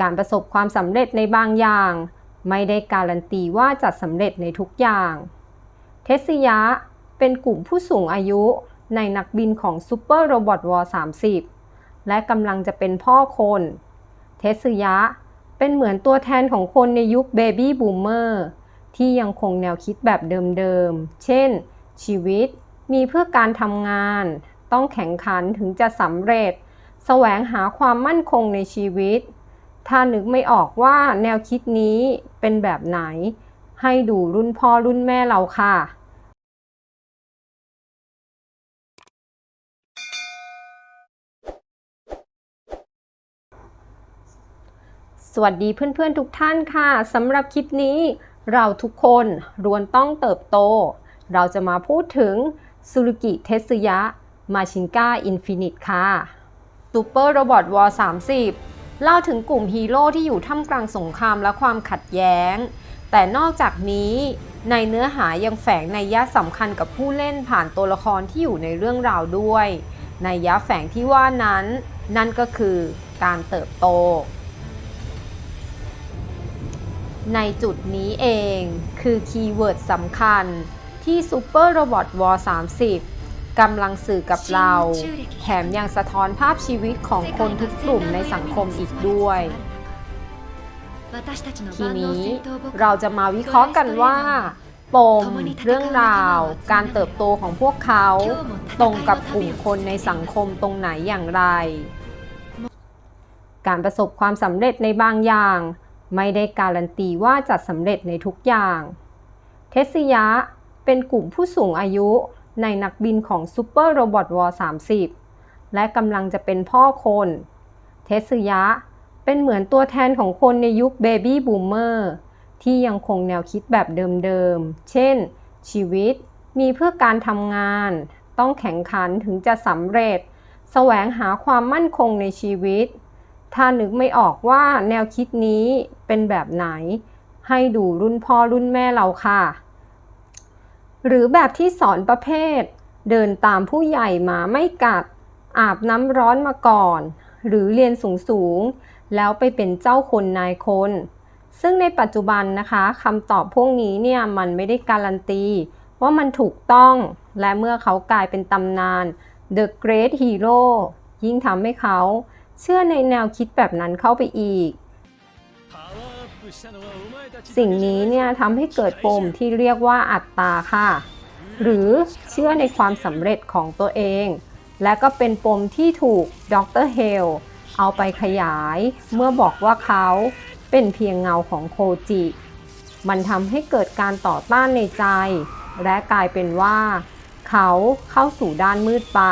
การประสบความสำเร็จในบางอย่าง ไม่ได้การันตีว่าจะสำเร็จในทุกอย่าง เทสยะเป็นกลุ่มผู้สูงอายุในนักบินของ Super Robot War 30 และกำลังจะเป็นพ่อคน เทสยะเป็นเหมือนตัวแทนของคนในยุค Baby Boomer ที่ยังคงแนวคิดแบบเดิมๆ เช่น ชีวิตมีเพื่อการทำงาน ต้องแข่งขันถึงจะสำเร็จ แสวงหาความมั่นคงในชีวิต ถ้านึกไม่ออกว่าแนวคิดนี้เป็นแบบไหน ให้ดูรุ่นพ่อรุ่นแม่เราค่ะ สวัสดีเพื่อนๆทุกท่านค่ะสำหรับคลิปนี้ เราทุกคนรวนต้องเติบโต เราจะมาพูดถึงซูรุกิเทสึยะมาชินกาอินฟินิตค่ะ Super Robot War 30 เล่าถึงกลุ่มฮีโร่ที่อยู่ท่ามกลางสงครามและความขัดแย้ง แต่นอกจากนี้ในเนื้อหายังแฝงในยะสำคัญกับผู้เล่นผ่านตัวละครที่อยู่ในเรื่องราวด้วย ในยยะแฝงที่ว่านั้น นั่นก็คือการเติบโต ในจุดนี้เองคือคีย์เวิร์ดสำคัญที่ Super Robot War 30 กำลังสื่อกับเรา แถมยังสะท้อนภาพชีวิตของคนทุกกลุ่มในสังคมอีกด้วย ทีนี้เราจะมาวิเคราะห์กันว่า ปม เรื่องราว การเติบโตของพวกเขา ตรงกับกลุ่มคนในสังคมตรงไหนอย่างไร การประสบความสำเร็จในบางอย่าง ไม่ได้การันตีว่าจะสำเร็จในทุกอย่าง เทสยะเป็นกลุ่มผู้สูงอายุ ในนักบินของ Super Robot War 30 และกำลังจะเป็นพ่อคน เทสยะ เป็นเหมือนตัวแทนของคนในยุค Baby Boomer ที่ยังคงแนวคิดแบบเดิมๆ เช่น ชีวิตมีเพื่อการทำงาน ต้องแข่งขันถึงจะสำเร็จ แสวงหาความมั่นคงในชีวิต ถ้านึกไม่ออกว่าแนวคิดนี้เป็นแบบไหน ให้ดูรุ่นพ่อรุ่นแม่เราค่ะ หรือแบบที่สอนประเภท เดินตามผู้ใหญ่มาไม่กัด อาบน้ำร้อนมาก่อน หรือเรียนสูงๆแล้วไปเป็นเจ้าคนนายคน ซึ่งในปัจจุบันนะคะคำตอบพวกนี้เนี่ยมันไม่ได้การันตี ว่ามันถูกต้อง และเมื่อเขากลายเป็นตำนาน The Great Hero ยิ่งทำให้เขาเชื่อในแนวคิดแบบนั้นเข้าไปอีก สิ่งนี้เนี่ยทำให้เกิดปมที่เรียกว่าอัตตาค่ะ หรือเชื่อในความสำเร็จของตัวเอง และก็เป็นปมที่ถูกดรเฮลเอาไปขยาย เมื่อบอกว่าเขาเป็นเพียงเงาของโคจิ มันทำให้เกิดการต่อต้านในใจ และกลายเป็นว่า เขาเข้าสู่ด้านมืดไป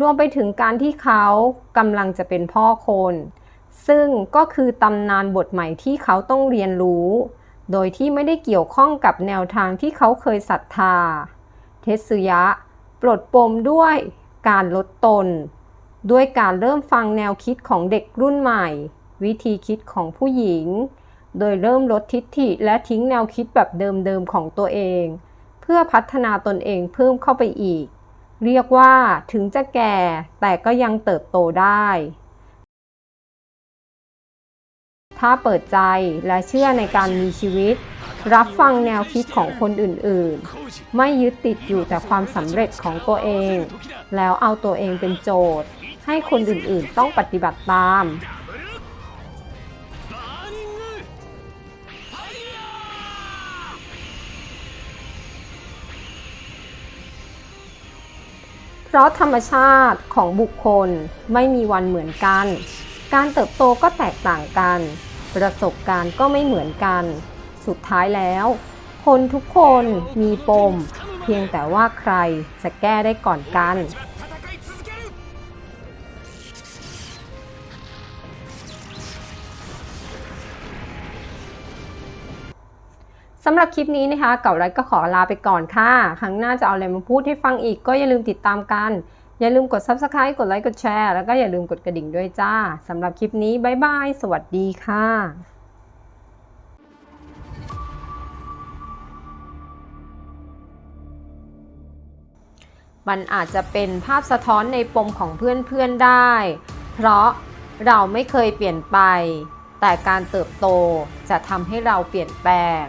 รวมไปถึงการที่เขากำลังจะเป็นพ่อคน ซึ่งก็คือตำนานบทใหม่ที่เขาต้องเรียนรู้ โดยที่ไม่ได้เกี่ยวข้องกับแนวทางที่เขาเคยศรัทธา เทสึยะ ปลดปมด้วยการลดตน ด้วยการเริ่มฟังแนวคิดของเด็กรุ่นใหม่ วิธีคิดของผู้หญิง โดยเริ่มลดทิฐิและทิ้งแนวคิดแบบเดิมๆของตัวเอง เพื่อพัฒนาตนเองเพิ่มเข้าไปอีก เรียกว่าถึงจะแก่แต่ก็ยังเติบโตได้ ถ้าเปิดใจและเชื่อในการมีชีวิต รับฟังแนวคิดของคนอื่นๆ ไม่ยึดติดอยู่แต่ความสำเร็จของตัวเอง แล้วเอาตัวเองเป็นโจทย์ ให้คนอื่นๆต้องปฏิบัติตาม เพราะธรรมชาติของบุคคลไม่มีวันเหมือนกัน การเติบโตก็แตกต่างกัน ประสบการณ์ก็ไม่เหมือนกัน สุดท้ายแล้ว คนทุกคนมีปม เพียงแต่ว่าใครจะแก้ได้ก่อนกัน สำหรับคลิปนี้นะคะเก่าไรก็ขอลาไปก่อนค่ะ ครั้งหน้าจะเอาอะไรมาพูดให้ฟังอีกก็อย่าลืมติดตามกัน อย่าลืมกด Subscribe กดไลค์กดแชร์แล้วก็อย่าลืมกดกระดิ่งด้วยจ้าสำหรับคลิปนี้บ๊ายบายสวัสดีค่ะมันอาจจะเป็นภาพสะท้อนในปมของเพื่อนๆได้ เพราะเราไม่เคยเปลี่ยนไป แต่การเติบโตจะทำให้เราเปลี่ยนแปลง